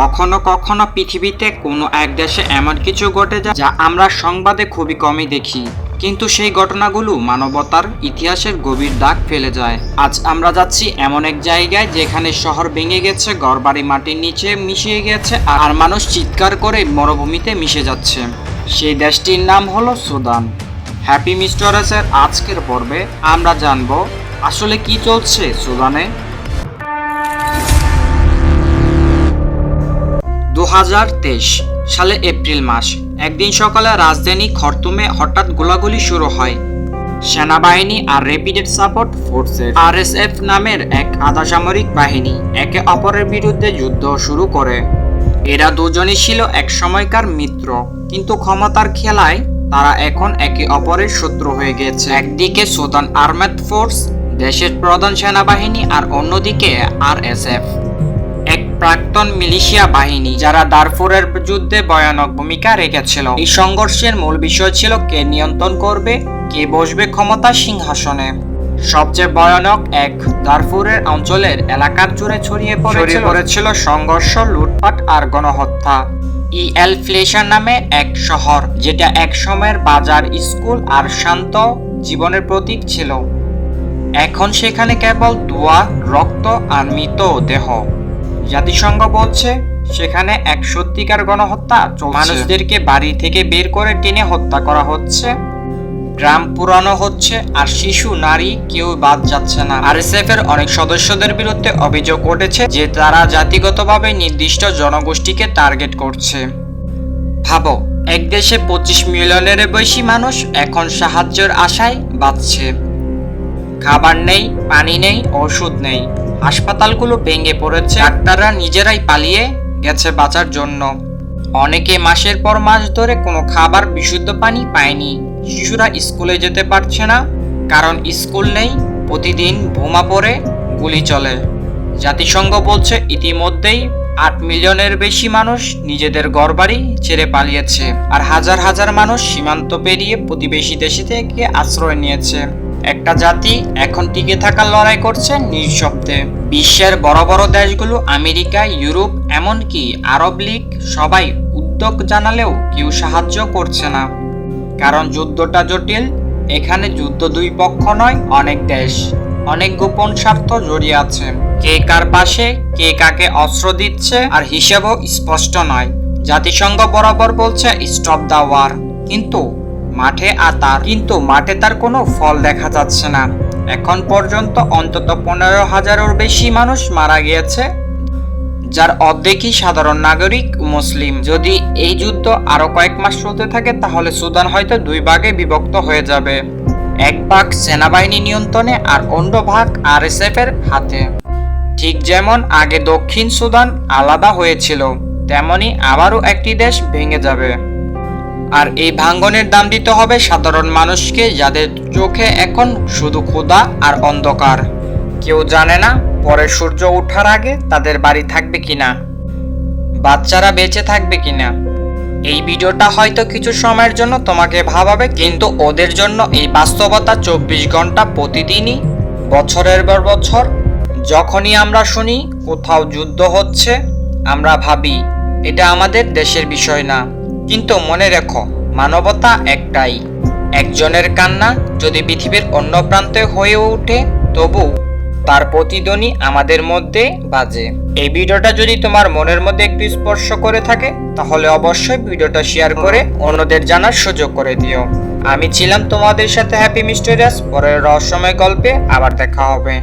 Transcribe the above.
কখনো কখনো পৃথিবীতে কোনো এক দেশে এমন কিছু ঘটে যায় যা আমরা সংবাদে খুবই কমই দেখি। কিন্তু সেই ঘটনাগুলো মানবতার ইতিহাসের গভীর দাগ ফেলে যায়। আজ আমরা যাচ্ছি এমন এক জায়গায় যেখানে শহর ভেঙে গেছে, ঘরবাড়ি মাটির নিচে মিশিয়ে গেছে আর মানুষ চিৎকার করে মরুভূমিতে মিশে যাচ্ছে। সেই দেশটির নাম হলো সুদান। হ্যাপি মিস্টরেসের আজকের পর্বে আমরা জানব, আসলে কি চলছে সুদানে? সালে এপ্রিল মাস। একদিন সকালে রাজধানী খর্তুমে হঠাৎ গোলাগুলি শুরু হয়। সেনাবাহিনী আর র্যাপিডেড সাপোর্ট ফোর্সের আরএসএফ নামের এক আধা সামরিক বাহিনী একে অপরের বিরুদ্ধে যুদ্ধ শুরু করে। এরা দুজনই ছিল এক সময়কার মিত্র, কিন্তু ক্ষমতার খেলায় তারা এখন একে অপরের শত্রু হয়ে গেছে। একদিকে সুদান আর্মেড ফোর্স, দেশের প্রধান সেনাবাহিনী আর অন্যদিকে আরএসএফ। এক প্রাক্তন মিলিশিয়া বাহিনী যারা দারফুরের যুদ্ধে ভয়ানক ভূমিকা রেখেছিল। এই সংঘর্ষের মূল বিষয় ছিল কে নিয়ন্ত্রণ করবে কে বসবে ক্ষমতা সিংহাসনে। সবচেয়ে ভয়ানক এক দারফুরের অঞ্চলের এলাকার জুড়ে ছড়িয়ে পড়েছিল। পড়েছিল সংঘর্ষ লুটপাট আর গণহত্যা। ইএল ফ্লেশার নামে এক শহর যেটা এক সময়ের বাজার স্কুল আর শান্ত জীবনের প্রতীক ছিল। এখন সেখানে কেবল ধোয়া রক্ত আর মৃত দেহ জাতিসংঘ বলছে, সেখানে এক সত্যিকার গণহত্যা মানুষদেরকে বাড়ি থেকে বের করে টেনে হত্যা করা হচ্ছে। গ্রাম পুরানো হচ্ছে, আর শিশু, নারী কেউ বাদ যাচ্ছে না। আরএসএফ এর অনেক সদস্যদের বিরুদ্ধে অভিযোগ উঠেছে যে তারা জাতিগতভাবে নির্দিষ্ট জনগোষ্ঠীকে টার্গেট করছে। ভাবো, এক দেশে পঁচিশ মিলিয়নের বেশি মানুষ এখন সাহায্যের আশায় বাঁচছে। খাবার নেই, পানি নেই, ওষুধ নেই। হাসপাতালগুলো ভেঙে পড়েছে। ডাক্তাররা নিজেরাই পালিয়ে গেছে বাঁচার জন্য। অনেকে মাসের পর মাস ধরে কোনো খাবার বিশুদ্ধ পানি পায়নি। শিশুরা স্কুলে যেতে পারছে না, কারণ স্কুল নেই, প্রতিদিন বোমা পড়ে গুলি চলে। জাতিসংঘ বলছে ইতিমধ্যেই আট মিলিয়নের বেশি মানুষ নিজেদের ঘরবাড়ি ছেড়ে পালিয়েছে, আর হাজার হাজার মানুষ সীমান্ত পেরিয়ে প্রতিবেশী দেশে থেকে আশ্রয় নিয়েছে। একটা জাতি এখন টিকে থাকার লড়াই করছে নিঃশব্দে। বিশ্বের বড় বড় দেশগুলো আমেরিকা, ইউরোপ, এমনকি আরব লীগ সবাই উদ্যোগ জানালেও কেউ সাহায্য করছে না। কারণ যুদ্ধটা জটিল, এখানে যুদ্ধ দুই পক্ষ নয়, অনেক দেশ। অনেক গোপন স্বার্থ জড়িয়ে আছে। কে কার পাশে, কে কাকে অস্ত্র দিচ্ছে, আর হিসেবও স্পষ্ট নয়। জাতিসংঘ বরাবর বলছে স্টপ দা ওয়ার কিন্তু মাঠে আর তার কিন্তু মাঠে তার কোনো ফল দেখা যাচ্ছে না। এখন পর্যন্ত অন্তত পনেরো হাজারের বেশি মানুষ মারা গিয়েছে, যার অর্ধেকই সাধারণ নাগরিক মুসলিম। যদি এই যুদ্ধ আরও কয়েক মাস চলতে থাকে, তাহলে সুদান হয়তো দুই ভাগে বিভক্ত হয়ে যাবে। এক ভাগ সেনাবাহিনী নিয়ন্ত্রণে আর অন্য ভাগ আরএসএফ এর হাতে। ঠিক যেমন আগে দক্ষিণ সুদান আলাদা হয়েছিল, তেমনি আবারও একটি দেশ ভেঙে যাবে। আর এই ভাঙ্গনের দাম দিতে হবে সাধারণ মানুষকে যাদের চোখে এখন শুধু ক্ষুধা আর অন্ধকার। কেউ জানে না পরে সূর্য ওঠার আগে তাদের বাড়ি থাকবে কিনা, বাচ্চারা বেঁচে থাকবে কিনা। এই ভিডিওটা হয়তো কিছু সময়ের জন্য তোমাকে ভাবাবে, কিন্তু ওদের জন্য এই বাস্তবতা চব্বিশ ঘণ্টা প্রতিদিনই, বছরের পর বছর, যখনই আমরা শুনি কোথাও যুদ্ধ হচ্ছে, আমরা ভাবি, এটা আমাদের দেশের বিষয় না। কিন্তু মনে রেখো, মানবতা একটাই। একজনের কান্না যদি পৃথিবীর অন্য প্রান্তে হয়ে ওঠে, তবু তার প্রতিধ্বনি আমাদের মধ্যে বাজে। এই ভিডিওটা যদি তোমার মনের মধ্যে একটু স্পর্শ করে থাকে, তাহলে অবশ্যই ভিডিওটা শেয়ার করে অন্যদের জানার সুযোগ করে দিও। আমি ছিলাম তোমাদের সাথে হ্যাপি মিস্টেরিয়াস পরের রহস্যময় গল্পে আবার দেখা হবে।